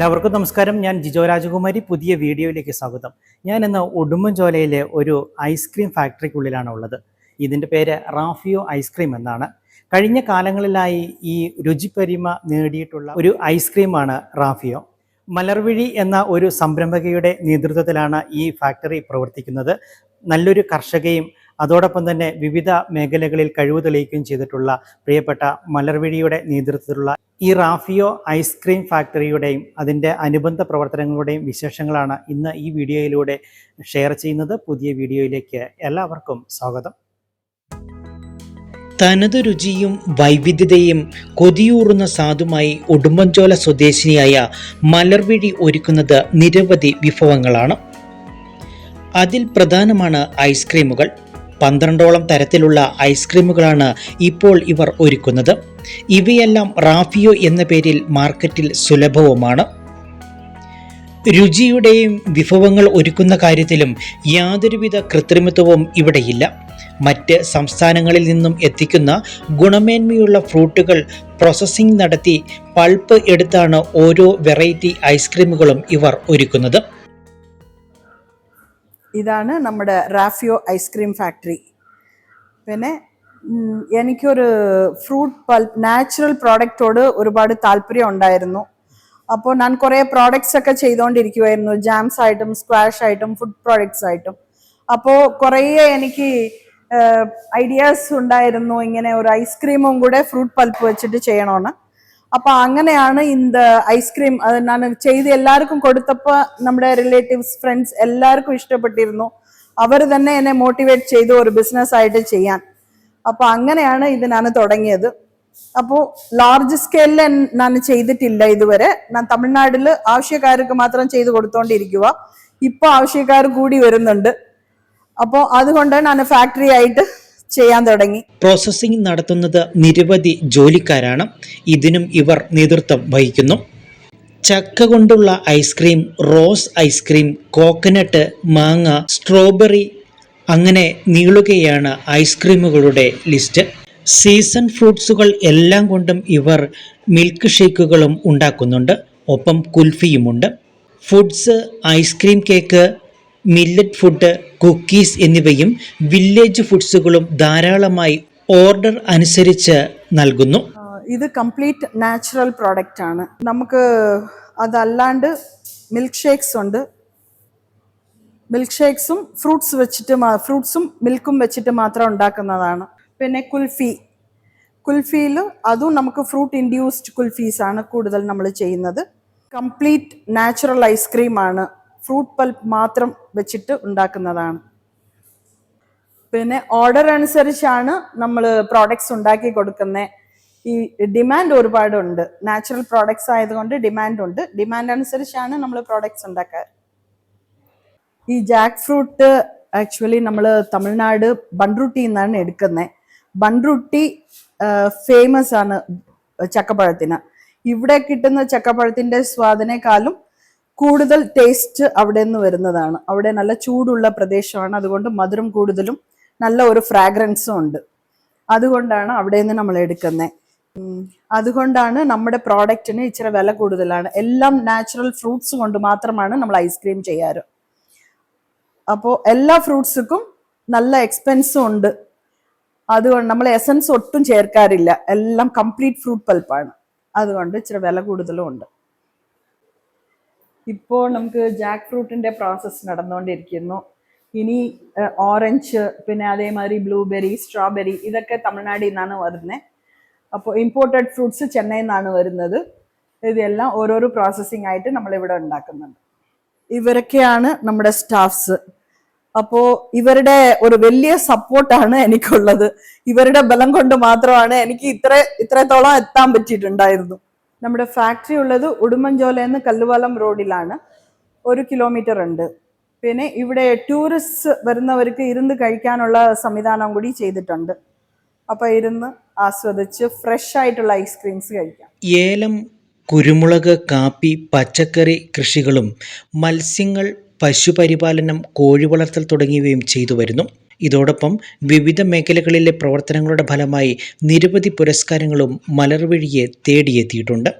എല്ലാവർക്കും നമസ്കാരം. ഞാൻ ജിജോ രാജകുമാരി. പുതിയ വീഡിയോയിലേക്ക് സ്വാഗതം. ഞാൻ ഇന്ന് ഉടുമ്പൻചോലയിലെ ഒരു ഐസ്ക്രീം ഫാക്ടറിക്കുള്ളിലാണ് ഉള്ളത് ഇതിന്റെ പേര് റാഫിയോ ഐസ്ക്രീം എന്നാണ്. കഴിഞ്ഞ കാലങ്ങളിലായി ഈ രുചിപരിമ നേടിയിട്ടുള്ള ഒരു ഐസ്ക്രീമാണ് റാഫിയോ. മലർവിഴി എന്ന ഒരു സംരംഭകയുടെ നേതൃത്വത്തിലാണ് ഈ ഫാക്ടറി പ്രവർത്തിക്കുന്നത്. നല്ലൊരു കർഷകയും അതോടൊപ്പം തന്നെ വിവിധ മേഖലകളിൽ കഴിവ് തെളിയിക്കുകയും ചെയ്തിട്ടുള്ള പ്രിയപ്പെട്ട മലർവിഴിയുടെ നേതൃത്വത്തിലുള്ള ഈ റാഫിയോ ഐസ്ക്രീം ഫാക്ടറിയുടെയും അതിന്റെ അനുബന്ധ പ്രവർത്തനങ്ങളുടെയും വിശേഷങ്ങളാണ് ഇന്ന് ഈ വീഡിയോയിലൂടെ ഷെയർ ചെയ്യുന്നത്. പുതിയ വീഡിയോയിലേക്ക് എല്ലാവർക്കും സ്വാഗതം. തനത് രുചിയും വൈവിധ്യതയും കൊതിയൂറുന്ന സാധുമായി ഉടുമ്പൻചോല സ്വദേശിനിയായ മലർവിഴി ഒരുക്കുന്നത് നിരവധി വിഭവങ്ങളാണ്. അതിൽ പ്രധാനമാണ് ഐസ്ക്രീമുകൾ പന്ത്രണ്ടോളം തരത്തിലുള്ള ഐസ്ക്രീമുകളാണ് ഇപ്പോൾ ഇവർ ഒരുക്കുന്നത്. ഇവയെല്ലാം റാഫിയോ എന്ന പേരിൽ മാർക്കറ്റിൽ സുലഭവുമാണ്. രുചിയുടെയും വിഭവങ്ങൾ ഒരുക്കുന്ന കാര്യത്തിലും യാതൊരുവിധ കൃത്രിമത്വവും ഇവിടെയില്ല. മറ്റ് സംസ്ഥാനങ്ങളിൽ നിന്നും എത്തിക്കുന്ന ഗുണമേന്മയുള്ള ഫ്രൂട്ടുകൾ പ്രോസസ്സിംഗ് നടത്തി പൾപ്പ് എടുത്താണ് ഓരോ വെറൈറ്റി ഐസ്ക്രീമുകളും ഇവർ ഒരുക്കുന്നത്. ഇതാണ് നമ്മുടെ റാഫിയോ ഐസ്ക്രീം ഫാക്ടറി. പിന്നെ എനിക്കൊരു ഫ്രൂട്ട് പൾപ്പ് നാച്ചുറൽ പ്രോഡക്റ്റോട് ഒരുപാട് താല്പര്യം ഉണ്ടായിരുന്നു. അപ്പോൾ ഞാൻ കുറേ പ്രോഡക്റ്റ്സ് ഒക്കെ ചെയ്തുകൊണ്ടിരിക്കുമായിരുന്നു ജാംസ് ആയിട്ടും സ്ക്വാഷ് ആയിട്ടും ഫുഡ് പ്രോഡക്റ്റ്സ് ആയിട്ടും. അപ്പോൾ കുറേ എനിക്ക് ഐഡിയാസ് ഉണ്ടായിരുന്നു. ഇങ്ങനെ ഒരു ഐസ്ക്രീമും കൂടെ ഫ്രൂട്ട് പൾപ്പ് വെച്ചിട്ട് ചെയ്യണമെന്ന് അപ്പോൾ അങ്ങനെയാണ് ഇന്ത ഐസ്ക്രീം അത് ഞാൻ ചെയ്ത് എല്ലാവർക്കും കൊടുത്തപ്പോൾ നമ്മുടെ റിലേറ്റീവ്സ് ഫ്രണ്ട്സ് എല്ലാവർക്കും ഇഷ്ടപ്പെട്ടിരുന്നു. അവർ തന്നെ എന്നെ മോട്ടിവേറ്റ് ചെയ്തു ഒരു ബിസിനസ് ആയിട്ട് ചെയ്യാൻ. അപ്പൊ അങ്ങനെയാണ് ഇത് ഞാൻ തുടങ്ങിയത്. അപ്പോൾ ലാർജ് സ്കെയിലിൽ ഞാൻ ചെയ്തിട്ടില്ല ഇതുവരെ. ഞാൻ തമിഴ്നാട്ടിൽ ആവശ്യക്കാർക്ക് മാത്രം ചെയ്ത് കൊടുത്തോണ്ടിരിക്കുക ഇപ്പൊ ആവശ്യക്കാർ കൂടി വരുന്നുണ്ട്. അപ്പോൾ അതുകൊണ്ട് ഞാൻ ഫാക്ടറി ആയിട്ട് ചെയ്യാൻ തുടങ്ങി. പ്രോസസ്സിംഗ് നടത്തുന്നത് നിരവധി ജോലിക്കാരാണ്. ഇതിനും ഇവർ നേതൃത്വം വഹിക്കുന്നു. ചക്ക കൊണ്ടുള്ള ice cream rose ice cream coconut മാങ്ങ സ്ട്രോബെറി അങ്ങനെ നീളുകയാണ് ഐസ്ക്രീമുകളുടെ ലിസ്റ്റ്. സീസൺ ഫ്രൂട്ട്സുകൾ എല്ലാം കൊണ്ടും ഇവർ മിൽക്ക് ഷേക്കുകളും ഉണ്ടാക്കുന്നുണ്ട്. ഒപ്പം കുൽഫിയുമുണ്ട്. Foods ice cream cake millet food cookies എന്നിവയും വില്ലേജ് ഫുഡ്സുകളും ധാരാളമായി ഓർഡർ അനുസരിച്ച് നൽകുന്നു. ഇത് കംപ്ലീറ്റ് നാച്ചുറൽ പ്രോഡക്റ്റ് ആണ് നമുക്ക് അതല്ലാണ്ട് മിൽക്ക് ഷേക്സ് ഉണ്ട്. മിൽക്ക് ഷേക്സും ഫ്രൂട്ട്സ് വെച്ചിട്ട് ഫ്രൂട്ട്സും മിൽക്കും വെച്ചിട്ട് മാത്രം ഉണ്ടാക്കുന്നതാണ്. പിന്നെ കുൽഫി. കുൽഫിയിൽ അതും നമുക്ക് ഫ്രൂട്ട് ഇൻഡ്യൂസ്ഡ് കുൽഫീസ് ആണ് കൂടുതൽ നമ്മൾ ചെയ്യുന്നത്. കംപ്ലീറ്റ് നാച്ചുറൽ ഐസ്ക്രീം ആണ് ഫ്രൂട്ട് പൾപ്പ് മാത്രം വെച്ചിട്ട് ഉണ്ടാക്കുന്നതാണ്. പിന്നെ ഓർഡർ അനുസരിച്ചാണ് നമ്മൾ പ്രോഡക്ട്സ് ഉണ്ടാക്കി കൊടുക്കുന്നത് ഈ ഡിമാൻഡ് ഒരുപാടുണ്ട്. നാച്ചുറൽ പ്രോഡക്ട്സ് ആയതുകൊണ്ട് ഡിമാൻഡ് ഉണ്ട് ഡിമാൻഡ് അനുസരിച്ചാണ് നമ്മൾ പ്രോഡക്ട്സ് ഉണ്ടാക്കാറ്. ഈ ജാക്ക് ഫ്രൂട്ട് ആക്ച്വലി നമ്മൾ തമിഴ്നാട് ബൺറുട്ടി എന്നാണ് എടുക്കുന്നത് ബൺറുട്ടി ഫേമസ് ആണ് ചക്കപ്പഴത്തിന്. ഇവിടെ കിട്ടുന്ന ചക്കപ്പഴത്തിന്റെ സ്വാദിനേക്കാളും കൂടുതൽ ടേസ്റ്റ് അവിടെ നിന്ന് വരുന്നതാണ്. അവിടെ നല്ല ചൂടുള്ള പ്രദേശമാണ്. അതുകൊണ്ട് മധുരം കൂടുതലും നല്ല ഒരു ഫ്രാഗ്രൻസും ഉണ്ട്. അതുകൊണ്ടാണ് അവിടെ നിന്ന് നമ്മൾ എടുക്കുന്നത് അതുകൊണ്ടാണ് നമ്മുടെ പ്രോഡക്റ്റിന് ഇച്ചിരി വില കൂടുതലാണ്. എല്ലാം നാച്ചുറൽ ഫ്രൂട്ട്സ് കൊണ്ട് മാത്രമാണ് നമ്മൾ ഐസ്ക്രീം ചെയ്യാറ്. അപ്പോൾ എല്ലാ ഫ്രൂട്ട്സുക്കും നല്ല എക്സ്പെൻസും ഉണ്ട്. അതുകൊണ്ട് നമ്മൾ എസൻസ് ഒട്ടും ചേർക്കാറില്ല. എല്ലാം കംപ്ലീറ്റ് ഫ്രൂട്ട് പൾപ്പാണ്. അതുകൊണ്ട് ഇച്ചിരി വില കൂടുതലും ഉണ്ട്. ഇപ്പോൾ നമുക്ക് ജാക്ക് ഫ്രൂട്ടിന്റെ പ്രോസസ്സ് നടന്നുകൊണ്ടിരിക്കുന്നു ഇനി ഓറഞ്ച് പിന്നെ അതേമാതിരി ബ്ലൂബെറി സ്ട്രോബെറി ഇതൊക്കെ തമിഴ്നാടിൽ നിന്നാണ് വരുന്നത് അപ്പോൾ ഇമ്പോർട്ടഡ് ഫ്രൂട്ട്സ് ചെന്നൈയിൽ നിന്നാണ് വരുന്നത്. ഇതെല്ലാം ഓരോരോ പ്രോസസ്സിംഗ് ആയിട്ട് നമ്മളിവിടെ ഉണ്ടാക്കുന്നുണ്ട്. ഇവരൊക്കെയാണ് നമ്മുടെ സ്റ്റാഫ്സ് അപ്പോൾ ഇവരുടെ ഒരു വലിയ സപ്പോർട്ടാണ് എനിക്കുള്ളത്. ഇവരുടെ ബലം കൊണ്ട് മാത്രമാണ് എനിക്ക് ഇത്ര ഇത്രത്തോളം എത്താൻ പറ്റിയിട്ടുണ്ടായിരുന്നു. നമ്മുടെ ഫാക്ടറി ഉള്ളത് ഉടുമ്പൻചോല എന്ന് കല്ലുവാലം റോഡിലാണ് ഒരു കിലോമീറ്റർ ഉണ്ട്. പിന്നെ ഇവിടെ ടൂറിസ്റ്റ് വരുന്നവർക്ക് ഇരുന്ന് കഴിക്കാനുള്ള സംവിധാനം കൂടി ചെയ്തിട്ടുണ്ട്. അപ്പോൾ ഇരുന്ന് ആസ്വദിച്ച് ഫ്രഷ് ആയിട്ടുള്ള ഐസ്ക്രീംസ് കഴിക്കാം. ഏലം കുരുമുളക് കാപ്പി പച്ചക്കറി കൃഷികളും മത്സ്യങ്ങൾ പശുപരിപാലനം കോഴി വളർത്തൽ തുടങ്ങിയവയും ചെയ്തു വരുന്നു. ഇതോടൊപ്പം വിവിധ മേഖലകളിലെ പ്രവർത്തനങ്ങളുടെ ഫലമായി നിരവധി പുരസ്കാരങ്ങളും മലർവഴിയെ തേടിയെത്തിയിട്ടുണ്ട്.